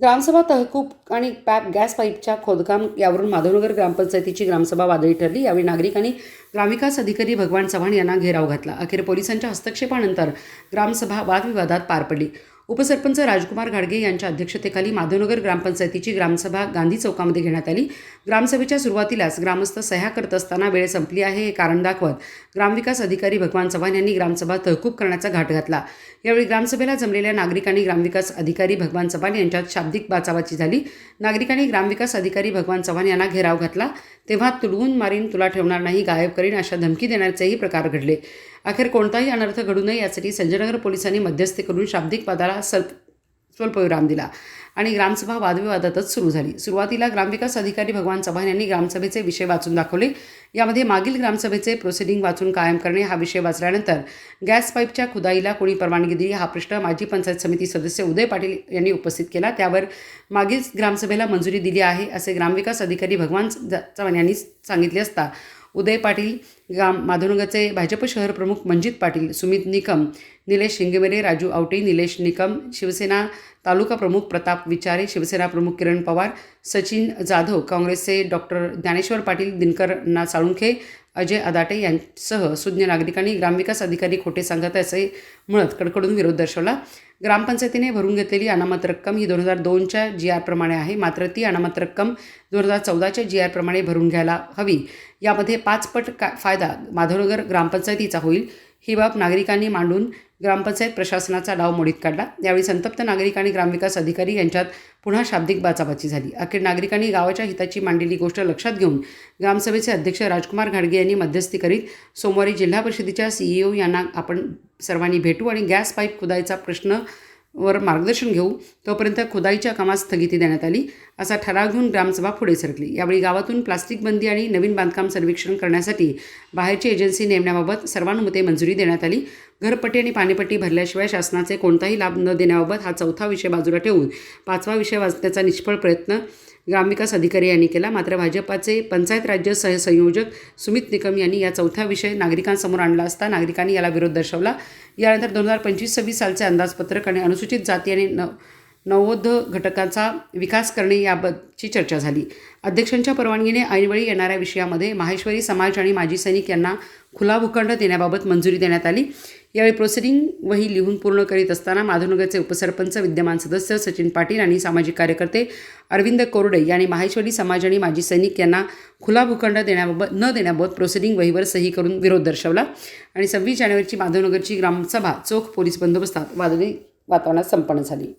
ग्रामसभा तहकूब आणि Pap gas पाईपच्या खोदकाम यावरून माधवनगर ग्रामपंचायतीची ग्रामसभा वादळी ठरली. यावेळी नागरिकांनी ग्रामविकास अधिकारी भगवान चव्हाण यांना घेराव घातला. अखेर पोलिसांच्या हस्तक्षेपानंतर ग्रामसभा वादविवादात पार पडली. उपसरपंच राजकुमार घाडगे यांच्या अध्यक्षतेखाली माधवनगर ग्रामपंचायतीची ग्रामसभा गांधी चौकामध्ये घेण्यात आली. ग्रामसभेच्या सुरुवातीलाच ग्रामस्थ सह्या करत असताना वेळ संपली आहे हे कारण दाखवत ग्रामविकास अधिकारी भगवान चव्हाण यांनी ग्रामसभा तहकूब करण्याचा घाट घातला. यावेळी ग्रामसभेला जमलेल्या नागरिकांनी ग्रामविकास अधिकारी भगवान चव्हाण यांच्यात शाब्दिक बाचाबाची झाली. नागरिकांनी ग्रामविकास अधिकारी भगवान चव्हाण यांना घेराव घातला. तेव्हा तुडवून मारीन तुला ठेवणार नाही गायब करीन अशा धमकी देण्याचेही प्रकार घडले. अखेर कोणताही अनर्थ घडू नये यासाठी संजयनगर पोलिसांनी मध्यस्थी करून शाब्दिक वादाला सल्प स्वल्पविराम दिला आणि ग्रामसभा वादविवादातच सुरू झाली. सुरुवातीला ग्रामविकास अधिकारी भगवान चव्हाण यांनी ग्रामसभेचे विषय वाचून दाखवले. यामध्ये मागील ग्रामसभेचे प्रोसिडिंग वाचून कायम करणे हा विषय वाचल्यानंतर गॅस पाईपच्या खुदाईला कोणी परवानगी दिली हा प्रश्न माजी पंचायत समिती सदस्य उदय पाटील यांनी उपस्थित केला. त्यावर मागील ग्रामसभेला मंजुरी दिली आहे असे ग्रामविकास अधिकारी भगवान चव्हाण यांनी सांगितले असता उदय पाटील गाम माधवनगरचे भाजप शहर प्रमुख मंजित पाटील सुमित निकम निलेश शिंगेमेरे राजू आवटे निलेश निकम शिवसेना तालुका प्रमुख प्रताप विचारे शिवसेना प्रमुख किरण पवार सचिन जाधव काँग्रेसचे डॉक्टर ज्ञानेश्वर पाटील दिनकर ना साळुंखे अजय अदाटे यांसह सुज्ञ नागरिकांनी ग्रामविकास अधिकारी खोटे सांगत असे म्हणत कडकडून विरोध दर्शवला. ग्रामपंचायतीने भरून घेतलेली अनामत रक्कम ही दोन हजार दोनच्या जी आरप्रमाणे आहे. मात्र ती अनामत रक्कम दोन हजार चौदाच्या जी आरप्रमाणे भरून घ्यायला हवी. यामध्ये पाचपट का फायदा माधवनगर ग्रामपंचायतीचा होईल. ही बाब नागरिकांनी मांडून ग्रामपंचायत प्रशासनाचा डाव मोडीत काढला. यावेळी संतप्त नागरिक आणि ग्रामविकास अधिकारी यांच्यात पुन्हा शाब्दिक बाचाबाची झाली. अखेर नागरिकांनी गावाच्या हिताची मांडलेली गोष्ट लक्षात घेऊन ग्रामसभेचे अध्यक्ष राजकुमार घाडगे यांनी मध्यस्थी करीत सोमवारी जिल्हा परिषदेच्या सीईओ यांना आपण सर्वांनी भेटू आणि गॅस पाईप खुदायचा प्रश्न वर मार्गदर्शन घेऊ तोपर्यंत खुदाईच्या कामास स्थगिती देण्यात आली. असा ठराव घेऊन ग्रामसभा पुढे सरकली. यावेळी गावातून प्लास्टिक बंदी आणि नवीन बांधकाम सर्वेक्षण करण्यासाठी बाहेरची एजन्सी नेमण्याबाबत सर्वानुमते मंजुरी देण्यात आली. घरपट्टी आणि पाणीपट्टी भरल्याशिवाय शासनाचे कोणताही लाभ न देण्याबाबत हा चौथा विषय बाजूला ठेवून पाचवा विषय वाचण्याचा निष्फळ प्रयत्न ग्रामविकास अधिकारी यांनी केला. मात्र भाजपाचे पंचायत राज्य सहसंयोजक सुमित निकम यांनी या चौथा विषय नागरिकांसमोर आणला असता नागरिकांनी याला विरोध दर्शवला. यानंतर दोन हजार पंचवीस सव्वीस सालचे अंदाजपत्रक आणि अनुसूचित जाती आणि न नवोध घटकाचा विकास करणे याबाबतची चर्चा झाली. अध्यक्षांच्या परवानगीने ऐनवेळी येणाऱ्या विषयामध्ये माहेश्वरी समाज आणि माजी सैनिक यांना खुला भूखंड देण्याबाबत मंजुरी देण्यात आली. यावेळी प्रोसिडिंग वही लिहून पूर्ण करीत असताना माधवनगरचे उपसरपंच विद्यमान सदस्य सचिन पाटील आणि सामाजिक कार्यकर्ते अरविंद कोरडे यांनी माहेश्वरी समाज आणि माजी सैनिक यांना खुला भूखंड देण्याबाबत न देण्याबाबत प्रोसिडिंग वहीवर सही करून विरोध दर्शवला आणि सव्वीस जानेवारीची माधवनगरची ग्रामसभा चोख पोलीस बंदोबस्तात वादळी वातावरणात संपन्न झाली.